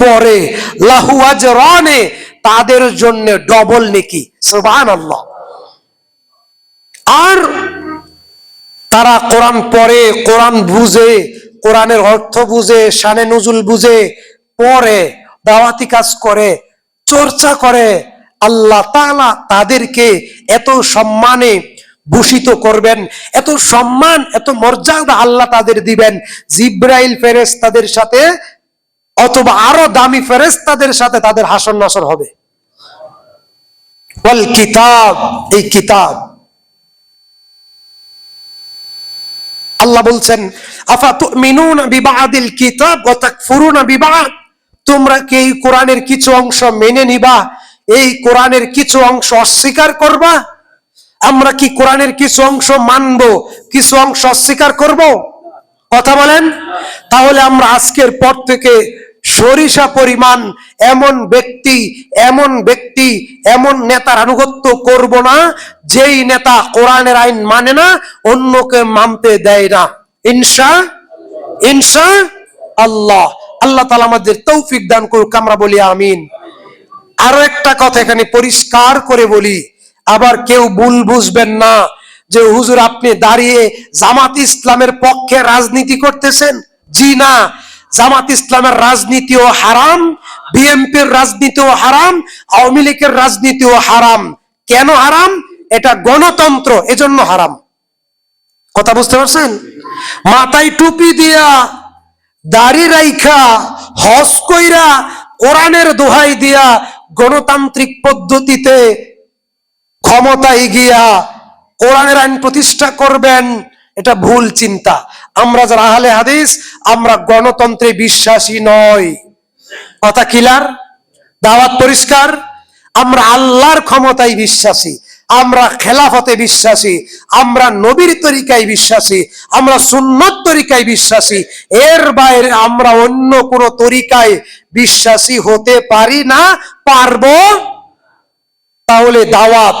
পরে, লাহু আজরানে তাদের জন্য ডবল নেকি। সুবহানাল্লাহ। আর তারা কোরআন পড়ে, কোরআন বুঝে, কোরআনের অর্থ বুঝে, শানে নজুল বুঝে, পড়ে, দাওয়াতি কাজ করে, চর্চা করে, আল্লাহ তালা তাদেরকে এত সম্মানে ভূষিত করবেন, এত সম্মান, এত মর্যাদা আল্লাহ তাদের দিবেন। জিব্রাইল ফেরেস তাদের সাথে অথবা আরও দামি ফেরেস তাদের সাথে তাদের হাসন নাসর হবে। ওয়াল কিতাব, এই কিতাব। আল্লাহ বলছেন, আফা তুমিনুনা বিবাদিল কিতাব ওয়া তাকফুরুনা বিবাদ তোমরা কি এই কোরআনের কিছু অংশ মেনে নিবা? এই কোরআনের কিছু অংশ অস্বীকার করবা? আমরা কি কোরআনের কিছু অংশ মানব, কিছু অংশ অস্বীকার করব? কথা বলেন। তাহলে আমরা আজকের পর থেকে সরিষা পরিমাণ এমন ব্যক্তি এমন ব্যক্তি, এমন নেতার আনুগত্য করব না। যেই নেতা কোরআনের আইন মানে না, অন্যকে মানতে দেয় না। ইনসা ইনসা আল্লাহ। আল্লাহ তালা আমাদের তৌফিক দান করুক, আমরা বলি আমিন। আরও একটা কথা এখানে পরিষ্কার করে বলি। আবার কেউ ভুল বুঝবেন না যে, হুজুর আপনি দাঁড়িয়ে জামাত ইসলামের পক্ষে রাজনীতি করতেছেন? জি না। জামাত ইসলামের রাজনীতিও হারাম বিএনপির রাজনীতিও হারাম, আওয়ামী লীগের রাজনীতিও হারাম। কেন হারাম? এটা গণতন্ত্র, এজন্য হারাম। কথা বুঝতে পারছেন? মাথায় টুপি দিয়া দাড়ি রাইখা হস কইরা কোরআনের দোহাই দিয়া গণতান্ত্রিক পদ্ধতিতে ক্ষমতায় গিয়া কোরআনের আইন প্রতিষ্ঠা করবেন এটা ভুল চিন্তা। আমরা যারা আহলে হাদিস, আমরা গণতন্ত্রে বিশ্বাসী নয় কথা কিলার দাওয়াত পরিষ্কার? আমরা আল্লাহর ক্ষমতায় বিশ্বাসী। আমরা খেলাফতে বিশ্বাসী। আমরা নবীর তরিকায় বিশ্বাসী। আমরা সুন্নত তরিকায় বিশ্বাসী। এর বাইরে আমরা অন্য কোন তরিকায় বিশ্বাসী হতে পারি না, পারব? তাহলে দাওয়াত,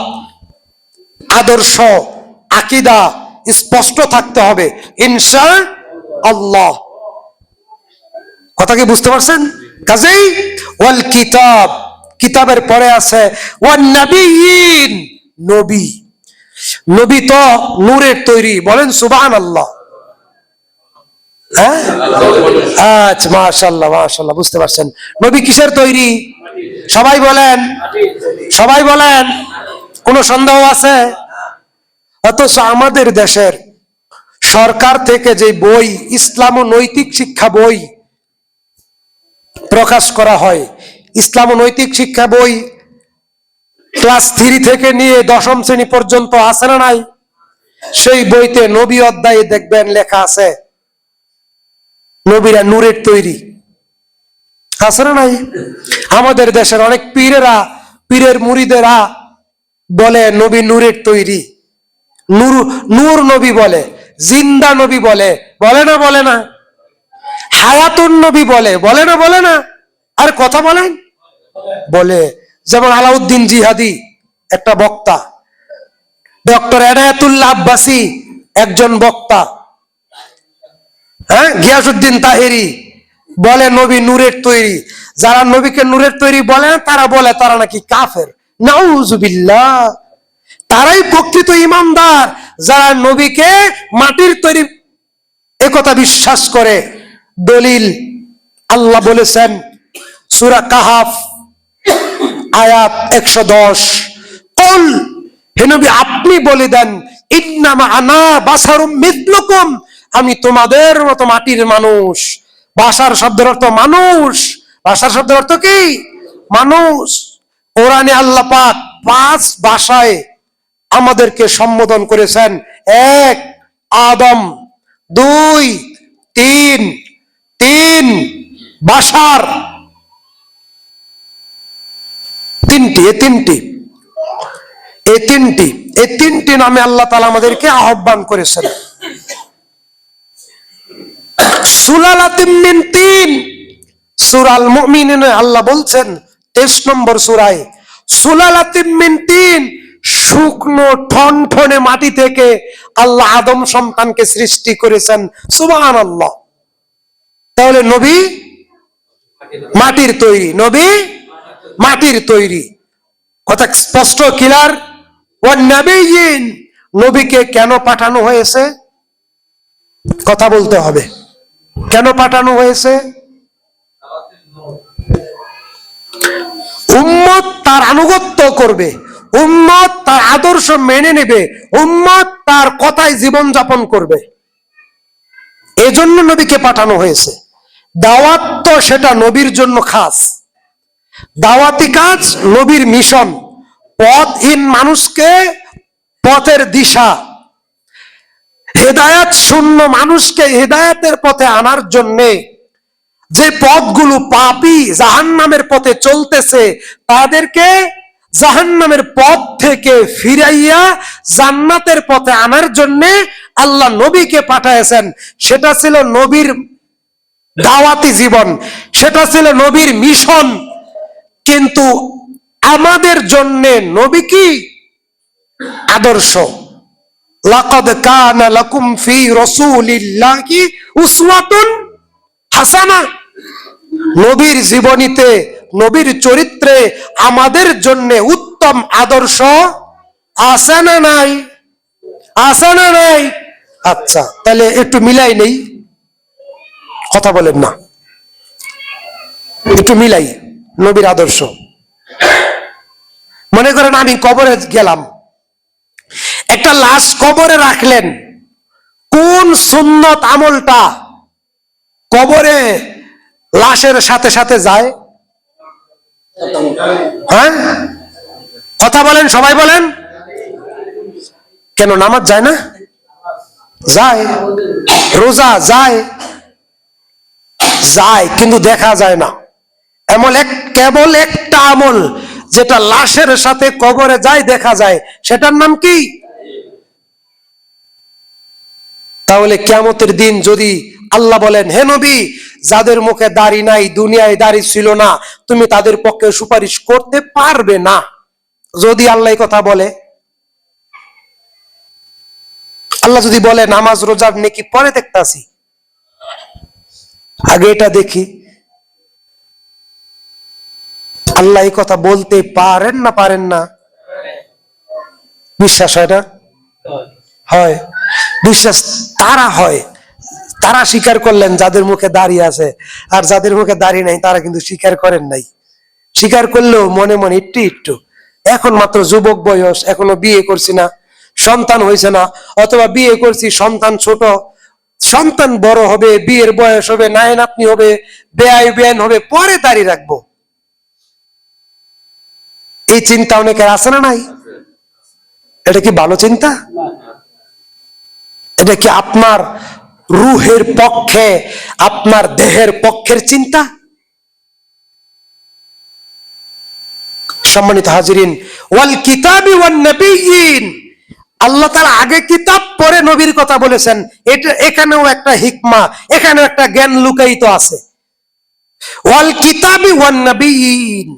আদর্শ, আকিদা স্পষ্ট থাকতে হবে। ইনশা আল্লাহ। কথা কি বুঝতে পারছেন? কাজেই ওয়াল কিতাব, কিতাবের পরে আছে ওয়ান নবীন নবী। নবী তো নূরের তৈরি, বলেন সুবহান আল্লাহ হ্যাঁ? আচ্ছা মাশাল্লাহ মাশাল্লাহ বুঝতে পারছেন। নবী কিসের তৈরি? সবাই বলেন সবাই বলেন, কোনো সন্দেহ আছে? অথচ আমাদের দেশের সরকার থেকে যে বই, ইসলাম ও নৈতিক শিক্ষা বই প্রকাশ করা হয়, ইসলাম ও নৈতিক শিক্ষা বই ক্লাস থ্রি থেকে নিয়ে দশম শ্রেণি পর্যন্ত আছে না নাই? সেই বইতে নবী অধ্যায়ে দেখবেন লেখা আছে, নবীরা নূরের তৈরি। আছে না নাই? আমাদের দেশের অনেক পীরেরা, পীরের মুড়িদেরা বলে নবী নূরের তৈরি। নূর নূর নবী বলে জিন্দা নবী বলে বলে না বলে না। হায়াতুন নবী বলে বলে না বলে না। আর কথা বলেন? বলে যেমন আলাউদ্দিন জিহাদি একটা বক্তা। ডক্টর এনায়াতুল্লাহ আব্বাসী একজন বক্তা। হ্যাঁ? গিয়াসুদ্দিন তাহেরি বলে নবী নূরের তৈরি। যারা নবীকে নূরের তৈরি বলে না, তারা বলে তারা নাকি কাফের। নাউজুবিল্লাহ। তারাই প্রকৃত ইমানদার যারা নবীকে মাটির তৈরি একথা বিশ্বাস করে। দলিল আল্লাহ বলেছেন, সুরা কাহাফ, আয়াত একশো দশ। কল, হে নবী, আপনি বলে দেন, ইন্নামা আনা বাসারুম মিথলুকুম আমি তোমাদের মতো মাটির মানুষ। বাসার শব্দের অর্থ মানুষ। ভাষার শব্দের অর্থ কি? মানুষ। কোরআনে আল্লাহ পাক পাঁচ ভাষায় আমাদেরকে সম্বোধন করেছেন এক, আদম। দুই, তিন। তিন বাসার তিনটি, এ তিনটি। এই তিনটি। এই তিনটি নামে আল্লাহ তালা আমাদেরকে আহ্বান করেছেন। সুলালাতিম মিন তিন। সুরাল মুমিনিনে আল্লাহ বলছেন, তেইশ নম্বর সুরায়, সুলালাতিম মিন তিন। শুকনো ঠনঠনে মাটি থেকে আল্লাহ আদম সন্তানকে সৃষ্টি করেছেন। সুবহান আল্লাহ তাহলে নবী মাটির তৈরি, নবী মাটির তৈরি। কথা স্পষ্ট কিলার ও নবীন নবীকে কেন পাঠানো হয়েছে? কথা বলতে হবে। কেন পাঠানো হয়েছে? উম্মত তার আনুগত্য করবে। উম্মত তার আদর্শ মেনে নেবে, উম্মত তার কথায় জীবন যাপন করবে। এজন্য নবীকে পাঠানো হয়েছে। দাওয়াত তো সেটা নবীর জন্য খাস। দাওয়াতি কাজ নবীর মিশন। পথহীন মানুষকে পথের দিশা। হেদায়াত শূন্য মানুষকে হেদায়াতের পথে আনার জন্যে যে পথগুলো পাপি জাহান্নামের পথে চলতেছে, তাদেরকে জাহান্নামের পথ থেকে ফিরাইয়া জান্নাতের পথে আনার জন্যে আল্লাহ নবীকে পাঠাইছেন সেটা ছিল নবীর দাওয়াতি জীবন, সেটা ছিল নবীর মিশন। কিন্তু আমাদের জন্যে নবী কি? আদর্শ। লাকাদ কানা লাকুম ফি রাসূলিল্লাহি উসওয়াতুন হাসানা। নবীর জীবনীতে নবীর চরিত্রে আমাদের জন্য উত্তম আদর্শ আছে না নাই? আছে না নাই? আচ্ছা তাহলে একটু মিলাই নেই। কথা বলেন না। একটু মিলাই, নবীর আদর্শ। মনে করেন আমি কবরে গেলাম। একটা লাশ কবরে রাখলেন। কোন সুন্নত আমলটা কবরে লাশের সাথে সাথে যায়? হ্যাঁ? কথা বলেন, সবাই বলেন। কেন, নামাজ যায় না? যায়। রোজা যায়। যায়, কিন্তু দেখা যায় না। এমন এক, কেবল একটা আমল যেটা লাশের সাথে কবরে যায়, দেখা যায়। সেটার নাম কি? তাহলে কিয়ামতের দিন যদি আল্লাহ বলেন, হে নবী, যাদের মুখে দাড়ি নাই, দুনিয়ায় দাড়ি ছিল না, তুমি তাদের পক্ষে সুপারিশ করতে পারবে না। যদি আল্লাহ কথা বলে, আল্লাহ যদি বলে, নামাজ, রোজার নেকি পরে দেখতাছি। আগে এটা দেখি। আল্লাহ এই কথা বলতে পারেন না পারেন না? বিশ্বাস হয় না? হয়। বিশ্বাস তারা হয়। তারা স্বীকার করলেন যাদের মুখে দাড়ি আছে, আর যাদের মুখে দাড়ি নাই, তারা কিন্তু স্বীকার করেন নাই। স্বীকার করলেও মনে মনে একটু একটু। এখন মাত্র যুবক বয়স, এখনও বিয়ে করছি না, সন্তান হয়েছে না, অথবা বিয়ে করছি, সন্তান ছোট, সন্তান বড় হবে, বিয়ের বয়স হবে, নায়ন আপনি হবে বেআই বেআইন হবে, পরে দাঁড়িয়ে রাখব। এই চিন্তা অনেকের আছে না নাই? এটা কি ভালো চিন্তা? এটা কি আপনার রুহের পক্ষে, আপনার দেহের পক্ষের চিন্তা? সম্মানিত হাজিরিন, ওয়াল কিতাবি ওয়ান নবিয়িন আল্লাহ তাআলা আগে কিতাব, পরে নবীর কথা বলেছেন। এটা, এখানেও একটা হিকমা, এখানেও একটা জ্ঞান লুকায়িত আছে। ওয়াল কিতাবি ওয়ান নবিয়িন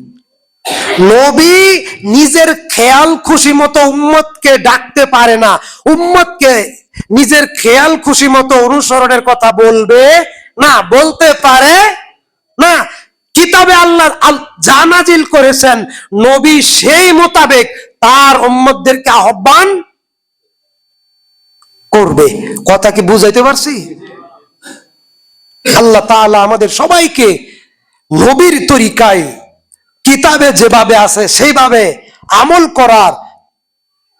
নবী নিজের খেয়াল খুশি মতো উম্মতকে ডাকতে পারে না। উম্মতকে নিজের খেয়াল খুশি মতো অনুসরণের কথা বলবে? না, বলতে পারে না। কিতাবে আল্লাহ আল- যা নাজিল করেছেন, নবী সেই মোতাবেক তার উম্মতদেরকে আহ্বান করবে। কথা কি বুঝাইতে পারছি? আল্লাহ তাআলা আমাদের সবাইকে নবীর তরিকায় কিতাবে যেভাবে আছে সেইভাবে আমল করার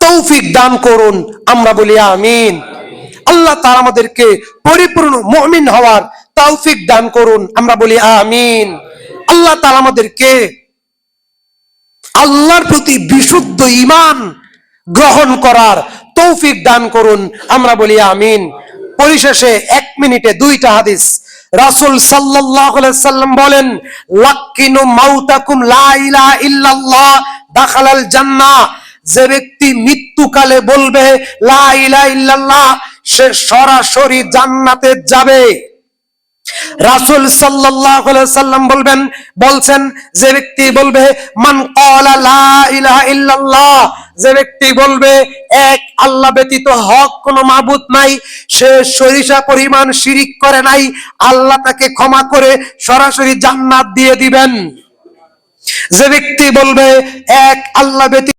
তৌফিক দান করুন, আমরা বলি আমিন। আল্লাহ তার আমাদেরকে পরিপূর্ণ মমিন হওয়ার তৌফিক দান করুন, আমরা বলি আমিন। আল্লাহ তার আমাদেরকে আল্লাহর প্রতি বিশুদ্ধ ইমান গ্রহণ করার তৌফিক দান করুন, আমরা বলি আমিন। পরিশেষে এক মিনিটে দুইটা হাদিস। রাসূল সাল্লাম বলেন, লাক্কিনু মাউতাকুম লা ইলাহা ইল্লাল্লাহ, দাখালাল জান্নাহ। যে ব্যক্তি মৃত্যুকালে বলবে, লা সে সরাসরি জান্নাতে যাবে। রাসূল সাল্লাম বলবেন, বলছেন, যে ব্যক্তি বলবে, মান যে ব্যক্তি বলবে, এক আল্লাহ ব্যতীত হক কোনো মাবুদ নাই সে সরিষা পরিমাণ শিরিক করে নাই, আল্লাহ তাকে ক্ষমা করে সরাসরি জান্নাত দিয়ে দিবেন। যে ব্যক্তি বলবে, এক আল্লাহ ব্যতীত